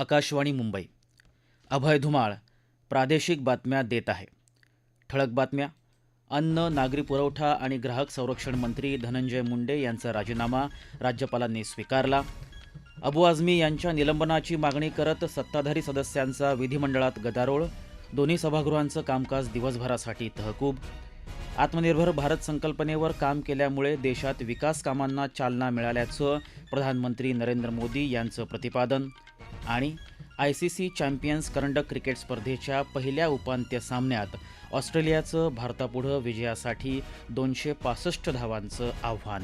आकाशवाणी मुंबई. अभय धुमाळ प्रादेशिक बातम्या देत आहे. ठळक बातम्या. अन्न नागरी पुरवठा आणि ग्राहक संरक्षण मंत्री धनंजय मुंडे यांचा राजीनामा राज्यपालांनी स्वीकारला. अबू आझमी यांच्या निलंबनाची मागणी करत सत्ताधारी सदस्यांचा विधिमंडळात गदारोळ. दोन्ही सभागृहांचं कामकाज दिवसभरासाठी तहकूब. आत्मनिर्भर भारत संकल्पनेवर काम केल्यामुळे देशात विकास कामांना चालना मिळाल्याचं प्रधानमंत्री नरेंद्र मोदी यांचं प्रतिपादन. आणि आय सी सी चॅम्पियन्स करंडक क्रिकेट स्पर्धेच्या पहिल्या उपांत्य सामन्यात ऑस्ट्रेलियाचं भारतापुढं विजयासाठी दोनशे पासष्ट धावांचं आव्हान.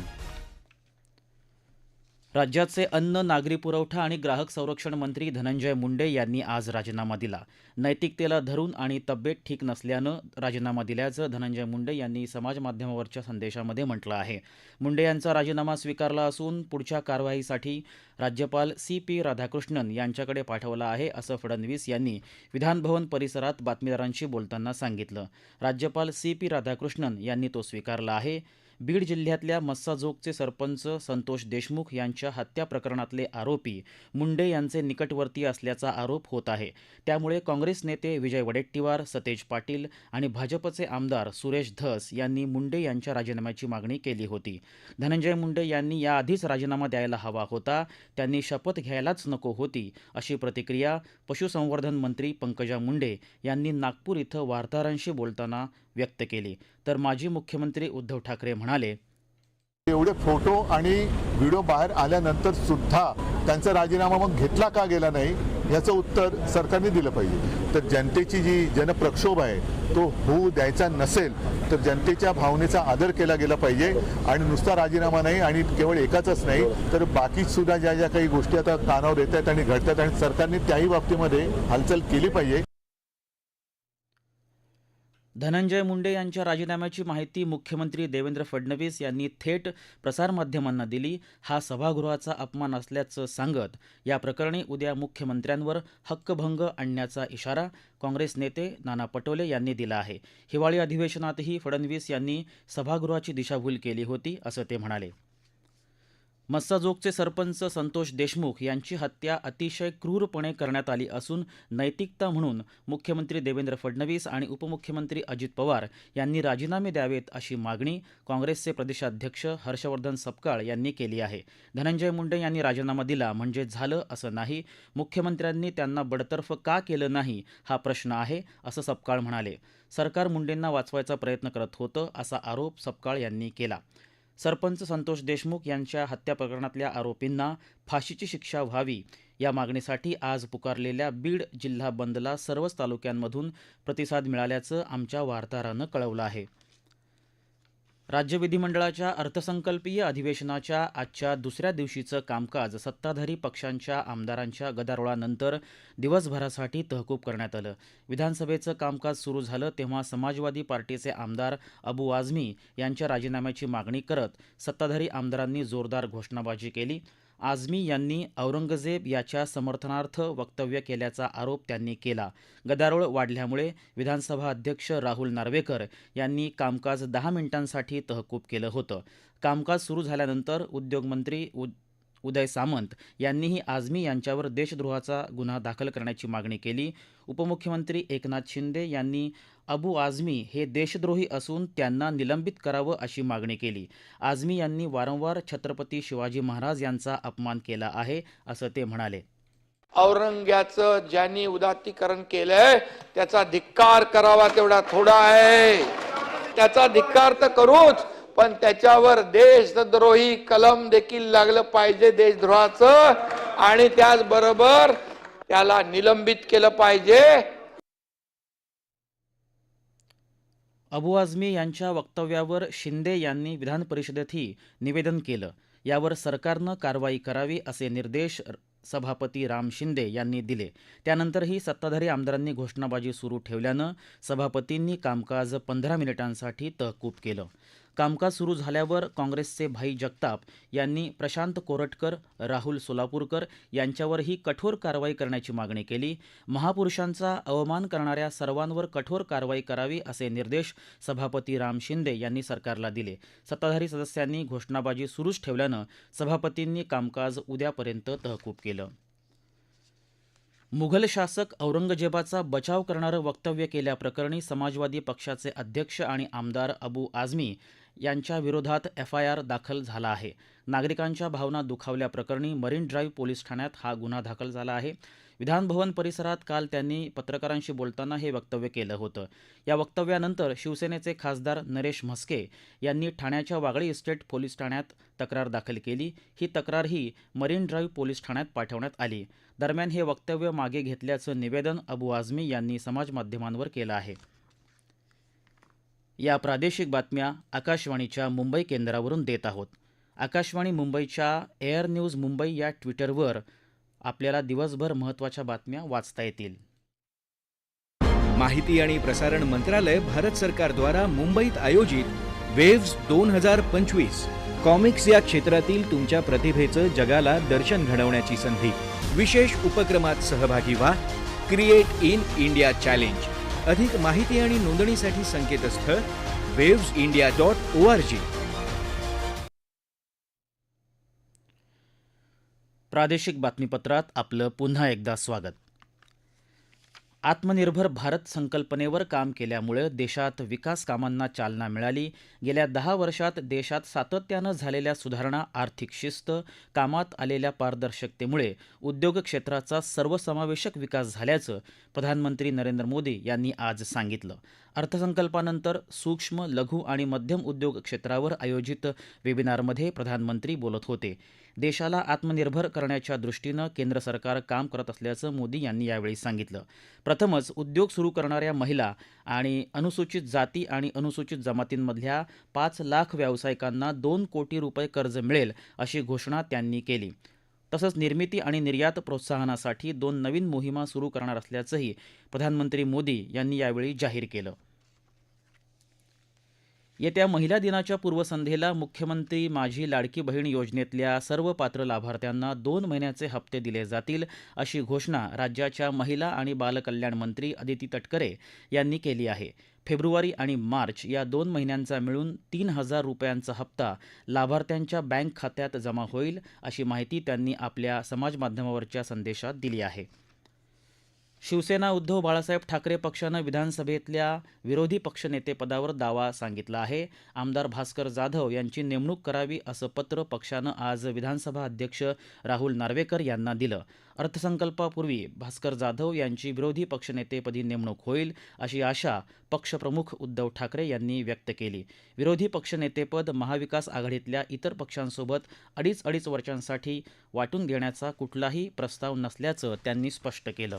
राज्याचे अन्न नागरी पुरवठा आणि ग्राहक संरक्षण मंत्री धनंजय मुंडे यांनी आज राजीनामा दिला. नैतिकतेला धरून आणि तब्येत ठीक नसल्यानं राजीनामा दिल्याचं धनंजय मुंडे यांनी समाजमाध्यमावरच्या संदेशामध्ये म्हटलं आहे. मुंडे यांचा राजीनामा स्वीकारला असून पुढच्या कारवाईसाठी राज्यपाल सी पी राधाकृष्णन यांच्याकडे पाठवला आहे असं फडणवीस यांनी विधानभवन परिसरात बातमीदारांशी बोलताना सांगितलं. राज्यपाल सी पी राधाकृष्णन यांनी तो स्वीकारला आहे. बीड जिल्ह्यातल्या मस्साजोगचे सरपंच संतोष देशमुख यांच्या हत्या प्रकरणातले आरोपी मुंडे यांचे निकटवर्ती असल्याचा आरोप होत आहे. त्यामुळे काँग्रेस नेते विजय वडेट्टीवार सतेज पाटील आणि भाजपचे आमदार सुरेश धस यांनी मुंडे यांच्या राजीनाम्याची मागणी केली होती. धनंजय मुंडे यांनी याआधीच राजीनामा द्यायला हवा होता. त्यांनी शपथ घ्यायलाच नको होती अशी प्रतिक्रिया पशुसंवर्धन मंत्री पंकजा मुंडे यांनी नागपूर इथं वार्ताहरांशी बोलताना व्यक्त केली. तर माजी मुख्यमंत्री उद्धव ठाकरे म्हणाले एवढे फोटो आणि व्हिडिओ बाहेर आल्यानंतर सुद्धा त्यांचा राजीनामा मग घेतला का गेला नाही याचं उत्तर सरकारने दिलं पाहिजे. तर जनतेची जी जनप्रक्षोभ आहे तो होऊ द्यायचा नसेल तर जनतेच्या भावनेचा आदर केला गेला पाहिजे. आणि नुसता राजीनामा नाही आणि केवळ एकाचाच नाही तर बाकी सुद्धा ज्या ज्या काही गोष्टी आता कानावर येत आहेत आणि घडतात आणि सरकारने त्याही बाबतीमध्ये हालचाल केली पाहिजे. धनंजय मुंडे यांच्या राजीनाम्याची माहिती मुख्यमंत्री देवेंद्र फडणवीस यांनी थेट प्रसारमाध्यमांना दिली. हा सभागृहाचा अपमान असल्याचं सांगत या प्रकरणी उद्या मुख्यमंत्र्यांवर हक्कभंग आणण्याचा इशारा काँग्रेस नेते नाना पटोले यांनी दिला आहे. हिवाळी अधिवेशनातही फडणवीस यांनी सभागृहाची दिशाभूल केली होती असं ते म्हणाले. मस्साजोगचे सरपंच संतोष देशमुख यांची हत्या अतिशय क्रूरपणे करण्यात आली असून नैतिकता म्हणून मुख्यमंत्री देवेंद्र फडणवीस आणि उपमुख्यमंत्री अजित पवार यांनी राजीनामे द्यावेत अशी मागणी काँग्रेसचे प्रदेशाध्यक्ष हर्षवर्धन सपकाळ यांनी केली आहे. धनंजय मुंडे यांनी राजीनामा दिला म्हणजे झालं असं नाही. मुख्यमंत्र्यांनी त्यांना बडतर्फ का केलं नाही हा प्रश्न आहे असं सपकाळ म्हणाले. सरकार मुंडेंना वाचवायचा प्रयत्न करत होतं असा आरोप सपकाळ यांनी केला. सरपंच संतोष देशमुख यांच्या हत्या प्रकरणातल्या आरोपींना फाशीची शिक्षा व्हावी या मागणीसाठी आज पुकारलेल्या बीड जिल्हा बंदला सर्वच तालुक्यांमधून प्रतिसाद मिळाल्याचं आमच्या वार्ताहरानं कळवलं आहे. राज्य विधिमंडळाच्या अर्थसंकल्पीय अधिवेशनाच्या आजच्या दुसऱ्या दिवशीचं कामकाज सत्ताधारी पक्षांच्या आमदारांच्या गदारोळानंतर दिवसभरासाठी तहकूब करण्यात आलं. विधानसभेचं कामकाज सुरू झालं तेव्हा समाजवादी पार्टीचे आमदार अबू आझमी यांच्या राजीनाम्याची मागणी करत सत्ताधारी आमदारांनी जोरदार घोषणाबाजी केली. आझमी यांनी औरंगजेब याच्या समर्थनार्थ वक्तव्य केल्याचा आरोप त्यांनी केला. गदारोळ वाढल्यामुळे विधानसभा अध्यक्ष राहुल नार्वेकर यांनी कामकाज दहा मिनिटांसाठी तहकूब केलं होतं. कामकाज सुरू झाल्यानंतर उद्योगमंत्री उद उदय सामंत यांनीही आझमी यांच्यावर देशद्रोहाचा गुन्हा दाखल करण्याची मागणी केली. उपमुख्यमंत्री एकनाथ शिंदे यांनी अबू आझमी हे देशद्रोही असून त्यांना निलंबित करावं अशी मागणी केली. आझमी यांनी वारंवार छत्रपती शिवाजी महाराज यांचा अपमान केला आहे असं ते म्हणाले. औरंग्याचं ज्यांनी उदात्तीकरण केलंय त्याचा धिक्कार करावा तेवढा थोडा आहे. त्याचा धिक्कार तर करूच पण त्याच्यावर देशद्रोही कलम देखील लागलं पाहिजे देशद्रोहाचं. आणि त्याचबरोबर त्याला निलंबित केलं पाहिजे. अबू आझमी यांच्या वक्तव्यावर शिंदे यांनी विधान परिषदेतही निवेदन केलं. यावर सरकारनं कारवाई करावी असे निर्देश सभापती राम शिंदे यांनी दिले. त्यानंतरही सत्ताधारी आमदारांनी घोषणाबाजी सुरू ठेवल्यानं सभापतींनी कामकाज पंधरा मिनिटांसाठी तहकूब केलं. कामकाज सुरू झाल्यावर काँग्रेसचे भाई जगताप यांनी प्रशांत कोरटकर राहुल सोलापूरकर यांच्यावरही कठोर कारवाई करण्याची मागणी केली. महापुरुषांचा अवमान करणाऱ्या सर्वांवर कठोर कारवाई करावी असे निर्देश सभापती राम शिंदे यांनी सरकारला दिले. सत्ताधारी सदस्यांनी घोषणाबाजी सुरूच ठेवल्यानं सभापतींनी कामकाज उद्यापर्यंत तहकूब केलं. मुघल शासक औरंगजेबाचा बचाव करणारं वक्तव्य केल्याप्रकरणी समाजवादी पक्षाचे अध्यक्ष आणि आमदार अबू आझमी यांच्या विरोधात एफ आय आर दाखल झाला आहे. नागरिकांच्या भावना दुखावल्याप्रकरणी मरीन ड्राईव्ह पोलीस ठाण्यात हा गुन्हा दाखल झाला आहे. विधानभवन परिसरात काल त्यांनी पत्रकारांशी बोलताना हे वक्तव्य केलं होतं. या वक्तव्यानंतर शिवसेनेचे खासदार नरेश म्हस्के यांनी ठाण्याच्या वागळी इस्टेट पोलीस ठाण्यात तक्रार दाखल केली. ही तक्रारही मरीन ड्राईव्ह पोलीस ठाण्यात पाठवण्यात आली. दरम्यान हे वक्तव्य मागे घेतल्याचं निवेदन अबू आझमी यांनी समाजमाध्यमांवर केलं आहे. या प्रादेशिक बातम्या आकाशवाणीच्या मुंबई केंद्रावरून देत आहोत. आकाशवाणी मुंबईच्या एअर न्यूज मुंबई या ट्विटरवर आपल्याला दिवसभर महत्त्वाच्या बातम्या वाचता येतील. माहिती आणि प्रसारण मंत्रालय भारत सरकारद्वारा मुंबईत आयोजित वेव्स दोन हजार पंचवीस कॉमिक्स या क्षेत्रातील तुमच्या प्रतिभेचं जगाला दर्शन घडवण्याची संधी. विशेष उपक्रमात सहभागी व्हा. Create in India challenge. अधिक माहिती आणि नोंदणीसाठी संकेतस्थळ waves India dot O R G प्रादेशिक बातमीपत्रात आपलं पुन्हा एकदा स्वागत. आत्मनिर्भर भारत संकल्पनेवर काम केल्यामुळे देशात विकास कामांना चालना मिळाली. गेल्या दहा वर्षात देशात सातत्यानं झालेल्या सुधारणा आर्थिक शिस्त कामात आलेल्या पारदर्शकतेमुळे उद्योग क्षेत्राचा सर्वसमावेशक विकास झाल्याचं प्रधानमंत्री नरेंद्र मोदी यांनी आज सांगितलं. अर्थसंकल्पानंतर सूक्ष्म लघु आणि मध्यम उद्योग क्षेत्रावर आयोजित वेबिनारमध्ये प्रधानमंत्री बोलत होते. देशाला आत्मनिर्भर करण्याच्या दृष्टीनं केंद्र सरकार काम करत असल्याचं मोदी यांनी यावेळी सांगितलं. प्रथमच उद्योग सुरू करणाऱ्या महिला आणि अनुसूचित जाती आणि अनुसूचित जमातींमधल्या पाच लाख व्यावसायिकांना दोन कोटी रुपये कर्ज मिळेल अशी घोषणा त्यांनी केली. तसंच निर्मिती आणि निर्यात प्रोत्साहनासाठी दोन नवीन मोहिमा सुरू करणार असल्याचंही प्रधानमंत्री मोदी यांनी यावेळी जाहीर केलं. येत्या महिला दिनाच्या पूर्वसंध्येला मुख्यमंत्री माझी लाडकी बहीण योजनेतल्या सर्व पात्र लाभार्थ्यांना दोन महिन्याचे हप्ते दिले जातील अशी घोषणा राज्याच्या महिला आणि बालकल्याण मंत्री अदिती तटकरे यांनी केली आहे. फेब्रुवारी आणि मार्च या दोन महिन्यांचा मिळून तीन हजार रुपयांचा हप्ता लाभार्थ्यांच्या बँक खात्यात जमा होईल अशी माहिती त्यांनी आपल्या समाजमाध्यमावरच्या संदेशात दिली आहे. शिवसेना उद्धव बाळासाहेब ठाकरे पक्षानं विधानसभेतल्या विरोधी पक्षनेतेपदावर दावा सांगितला आहे. आमदार भास्कर जाधव यांची नेमणूक करावी असं पत्र पक्षानं आज विधानसभा अध्यक्ष राहुल नार्वेकर यांना दिलं. अर्थसंकल्पापूर्वी भास्कर जाधव यांची विरोधी पक्षनेतेपदी नेमणूक होईल अशी आशा पक्षप्रमुख उद्धव ठाकरे यांनी व्यक्त केली. विरोधी पक्षनेतेपद महाविकास आघाडीतल्या इतर पक्षांसोबत अडीच अडीच वर्षांसाठी वाटून घेण्याचा कुठलाही प्रस्ताव नसल्याचं त्यांनी स्पष्ट केलं.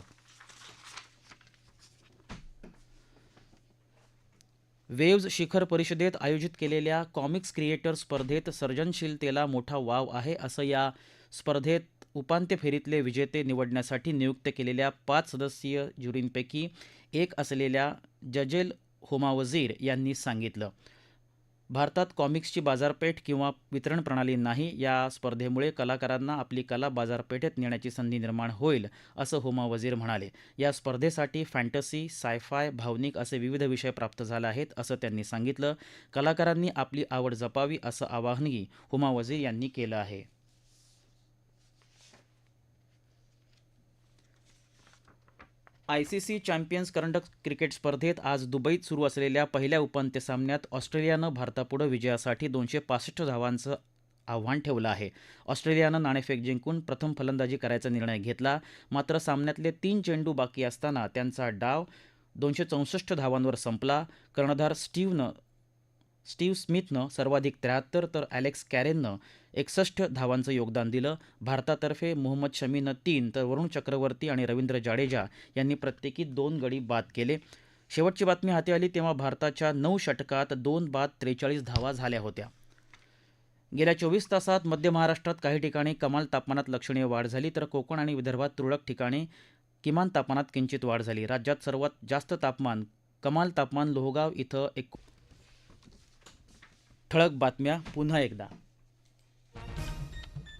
वेव्ज शिखर परिषदेत आयोजित केलेल्या कॉमिक्स क्रिएटर स्पर्धेत सर्जनशीलतेला मोठा वाव आहे असं या स्पर्धेत उपांत्य फेरीतले विजेते निवडण्यासाठी नियुक्त केलेल्या पाच सदस्यीय ज्युरींपैकी एक असलेल्या जजेल होमावझीर यांनी सांगितलं. भारतात कॉमिक्सची बाजारपेठ किंवा वितरण प्रणाली नाही या स्पर्धेमुळे कलाकारांना आपली कला बाजारपेठेत नेण्याची संधी निर्माण होईल असं हुमा वजीर म्हणाले. या स्पर्धेसाठी फॅन्टसी सायफाय भावनिक असे विविध विषय प्राप्त झाले आहेत असं त्यांनी सांगितलं. कलाकारांनी आपली आवड जपावी असं आवाहनही हुमा वजीर यांनी केलं आहे. आय सी सी चॅम्पियन्स करंडक क्रिकेट स्पर्धेत आज दुबईत सुरू असलेल्या पहिल्या उपांत्य सामन्यात ऑस्ट्रेलियानं भारतापुढं विजयासाठी दोनशे पासष्ट धावांचं आव्हान ठेवलं आहे. ऑस्ट्रेलियानं नाणेफेक जिंकून प्रथम फलंदाजी करायचा निर्णय घेतला. मात्र सामन्यातले तीन चेंडू बाकी असताना त्यांचा डाव दोनशे चौसष्ट धावांवर संपला. कर्णधार स्टीव्हनं स्टीव्ह स्मिथनं सर्वाधिक त्र्याहत्तर तर ॲलेक्स कॅरेननं एकसष्ट धावांचं योगदान दिलं. भारतातर्फे मोहम्मद शमीनं तीन तर वरुण चक्रवर्ती आणि रवींद्र जाडेजा यांनी प्रत्येकी दोन गडी बाद केले. शेवटची बातमी हाती आली तेव्हा भारताच्या नऊ षटकात दोन बाद त्रेचाळीस धावा झाल्या होत्या. गेल्या चोवीस तासात मध्य महाराष्ट्रात काही ठिकाणी कमाल तापमानात लक्षणीय वाढ झाली तर कोकण आणि विदर्भात तुरळक ठिकाणी किमान तापमानात किंचित वाढ झाली. राज्यात सर्वात जास्त तापमान कमाल तापमान लोहगाव इथं एक ठळक बातम्या पुन्हा एकदा.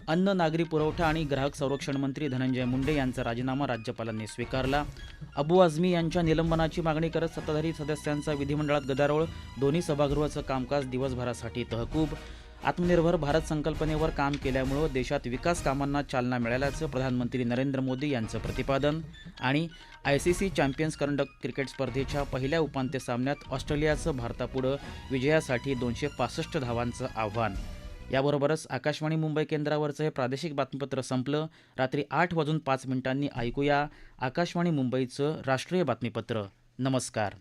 अन्न नागरी पुरवठा आणि ग्राहक संरक्षण मंत्री धनंजय मुंडे यांचा राजीनामा राज्यपालांनी स्वीकारला. अबू आझमी यांच्या निलंबनाची मागणी करत सत्ताधारी सदस्यांचा विधिमंडळात गदारोळ दोन्ही सभागृहाचं कामकाज दिवसभरासाठी तहकूब आत्मनिर्भर भारत संकल्पनेवर काम केल्यामुळं देशात विकास कामांना चालना मिळाल्याचं प्रधानमंत्री नरेंद्र मोदी यांचं प्रतिपादन आणि आय सी सी चॅम्पियन्स करंडक क्रिकेट स्पर्धेच्या पहिल्या उपांत्य सामन्यात ऑस्ट्रेलियाचं भारतापुढं विजयासाठी दोनशे पासष्ट धावांचं आव्हान. याबरोबरच आकाशवाणी मुंबई केंद्रावरचं हे प्रादेशिक बातमीपत्र संपलं. रात्री आठ वाजून पाच मिनिटांनी ऐकूया आकाशवाणी मुंबईचं राष्ट्रीय बातमीपत्र. नमस्कार.